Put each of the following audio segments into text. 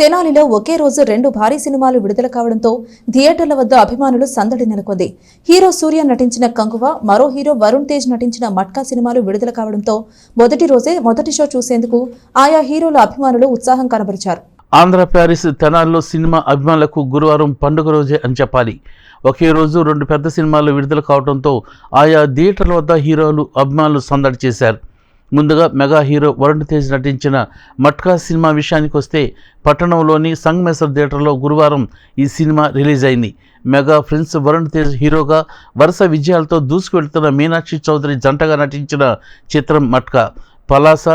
తెనాలిలో ఒకే రోజు రెండు భారీ సినిమాలు విడుదల కావడంతో థియేటర్ల వద్ద అభిమానులు సందడి నెలకొంది. హీరో సూర్య నటించిన కంగువ మరో హీరో వరుణ్ తేజ్ నటించిన మట్కా సినిమాలు విడుదల కావడంతో మొదటి రోజే మొదటి షో చూసేందుకు ఆయా హీరోల అభిమానులు ఉత్సాహం కనబరిచారు. ఆంధ్ర ప్యారిస్ తెనాల్లో సినిమా అభిమానులకు గురువారం పండుగ రోజే అని చెప్పాలి. ఒకే రోజు రెండు పెద్ద సినిమాలు విడుదల కావడంతో ఆయా థియేటర్ల వద్ద హీరోలు అభిమానులు సందడి చేశారు. ముందుగా మెగా హీరో వరుణ్ తేజ్ నటించిన మట్కా సినిమా విషయానికి వస్తే పట్టణంలోని సంగమేశ్వర్ థియేటర్లో గురువారం ఈ సినిమా రిలీజ్ అయింది. మెగా ఫ్రెండ్స్ వరుణ్ తేజ్ హీరోగా వరుస విజయాలతో దూసుకువెళ్తున్న మీనాక్షి చౌదరి జంటగా నటించిన చిత్రం మట్కా. పలాస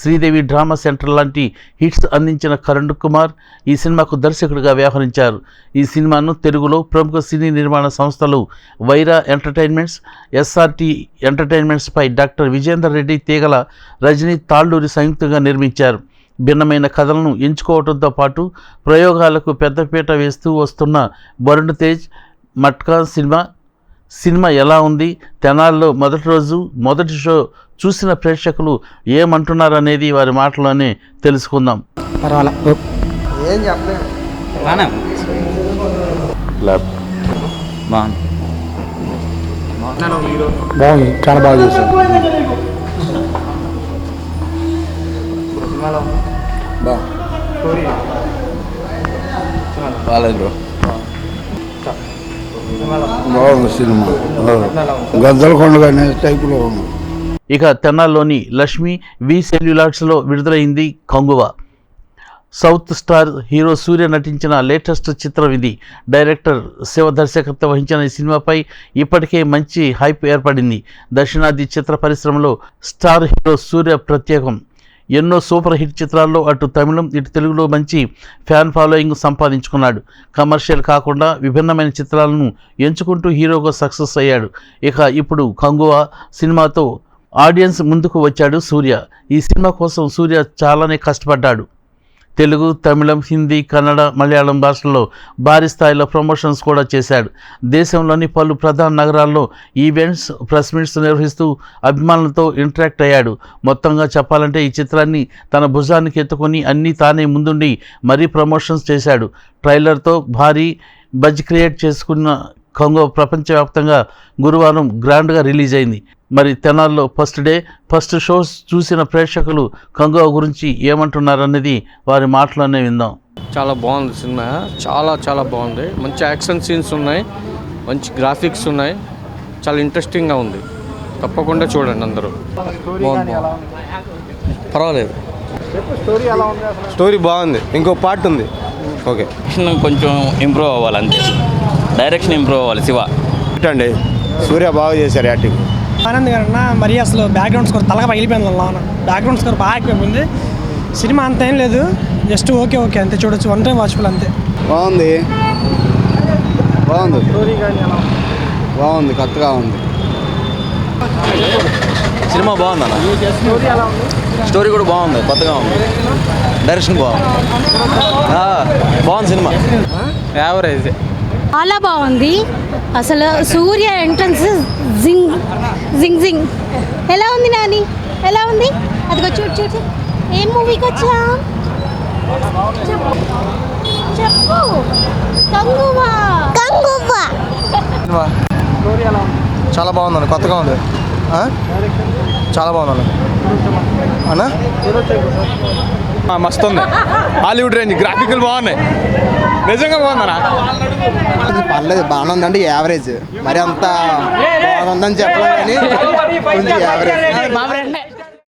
శ్రీదేవి డ్రామా సెంటర్ లాంటి హిట్స్ అందించిన కరణ్ కుమార్ ఈ సినిమాకు దర్శకుడిగా వ్యవహరించారు. ఈ సినిమాను తెలుగులో ప్రముఖ సినీ నిర్మాణ సంస్థలు వైరా ఎంటర్టైన్మెంట్స్ ఎస్ఆర్టీ ఎంటర్టైన్మెంట్స్పై డాక్టర్ విజేందర్ రెడ్డి తీగల రజనీ తాళ్ళూరి సంయుక్తంగా నిర్మించారు. భిన్నమైన కథలను ఎంచుకోవడంతో పాటు ప్రయోగాలకు పెద్దపీట వేస్తూ వస్తున్న వరుణ్ తేజ్ మట్కా సినిమా సినిమా ఎలా ఉంది? తెనాల్లో మొదటి రోజు మొదటి షో చూసిన ప్రేక్షకులు ఏమంటున్నారనేది వారి మాటలోనే తెలుసుకుందాం. పర్వాలే. ఏం బాగుంది. చాలా బాగా బాగాలేదు బ్రో. బాగుంది సినిమా. గద్దలకొండ అనే టైపులో ఉంది ఇక తెనాల్లోని లక్ష్మి వి సెల్యులాక్స్లో విడుదలైంది Kanguva. South star hero Suriya నటించిన లేటెస్ట్ చిత్రం ఇది. డైరెక్టర్ శివ దర్శకత్వం వహించిన ఈ సినిమాపై ఇప్పటికే మంచి హైప్ ఏర్పడింది. దక్షిణాది చిత్ర పరిశ్రమలో స్టార్ హీరో సూర్య ప్రత్యేకం. ఎన్నో సూపర్ హిట్ చిత్రాల్లో అటు తమిళం ఇటు తెలుగులో మంచి ఫ్యాన్ ఫాలోయింగ్ సంపాదించుకున్నాడు. కమర్షియల్ కాకుండా విభిన్నమైన చిత్రాలను ఎంచుకుంటూ హీరోగా సక్సెస్ అయ్యాడు. ఇక ఇప్పుడు కంగువా సినిమాతో ఆడియన్స్ ముందుకు వచ్చాడు సూర్య. ఈ సినిమా కోసం సూర్య చాలానే కష్టపడ్డాడు. తెలుగు తమిళం హిందీ కన్నడ మలయాళం భాషల్లో భారీ స్థాయిలో ప్రమోషన్స్ కూడా చేశాడు. దేశంలోని పలు ప్రధాన నగరాల్లో ఈవెంట్స్ ప్రెస్ మీట్స్ నిర్వహిస్తూ అభిమానులతో ఇంటరాక్ట్ అయ్యాడు. మొత్తంగా చెప్పాలంటే ఈ చిత్రాన్ని తన భుజానికి ఎత్తుకొని అన్నీ తానే ముందుండి మరీ ప్రమోషన్స్ చేశాడు. ట్రైలర్తో భారీ బజ్ క్రియేట్ చేసుకున్న కంగో ప్రపంచవ్యాప్తంగా గురువారం గ్రాండ్గా రిలీజ్ అయింది. మరి తెనాల్లో ఫస్ట్ డే ఫస్ట్ షోస్ చూసిన ప్రేక్షకులు కంగో గురించి ఏమంటున్నారనేది వారి మాటలోనే విందాం. చాలా బాగుంది సినిమా. చాలా చాలా బాగుంది. మంచి యాక్షన్ సీన్స్ ఉన్నాయి. మంచి గ్రాఫిక్స్ ఉన్నాయి. చాలా ఇంట్రెస్టింగ్గా ఉంది. తప్పకుండా చూడండి అందరూ. పర్వాలేదు. స్టోరీ బాగుంది. ఇంకో పార్ట్ ఉంది. ఓకే. కొంచెం ఇంప్రూవ్ అవ్వాలి అంతే డైరెక్షన్ ఇంప్రూవ్ అవ్వాలి శివ. అండి సూర్య బాగా చేశారు యాక్టింగ్. ఆనంద్ గారు అన్న మరి అసలు బ్యాక్గ్రౌండ్ స్కోర్ తలగా పగిలిపోయింది లోన బ్యాక్గ్రౌండ్ స్కోర్ బాగా ఎక్కువైపోయింది. సినిమా అంత ఏం లేదు. జస్ట్ ఓకే ఓకే అంతే. చూడొచ్చు. వన్ టైం వాచ్ఫుల్ అంతే. బాగుంది. బాగుంది. బాగుంది కొత్తగా ఉంది. సినిమా బాగుంది అన్న స్టోరీ కూడా బాగుంది కొత్తగా ఉంది. డైరెక్షన్ బాగుంది. బాగుంది సినిమా. యావరేజ్ చాలా బాగుంది. అసలు సూర్య ఎంట్రన్స్ జింగ్ జింగ్ జింగ్. ఎలా ఉంది నాని? ఎలా ఉంది? అదిగో చూడు చూడు ఏం మూవీకి వచ్చా? చెప్పు. చెప్పు. కంగువా. కంగువా. చాలా బాగుందండి. కొత్తగా ఉంది. ఆ? చాలా బాగుందండి. అన్నా? మస్తు ఉంది. హాలీవుడ్ రేంజ్ గ్రాఫికల్ బాగున్నాయి. నిజంగా బాగుందనా పర్లేదు బాగానే ఉందండి యావరేజ్ మరి అంత బాగుందని చెప్పలేం కానీ కొంచెం యావరేజ్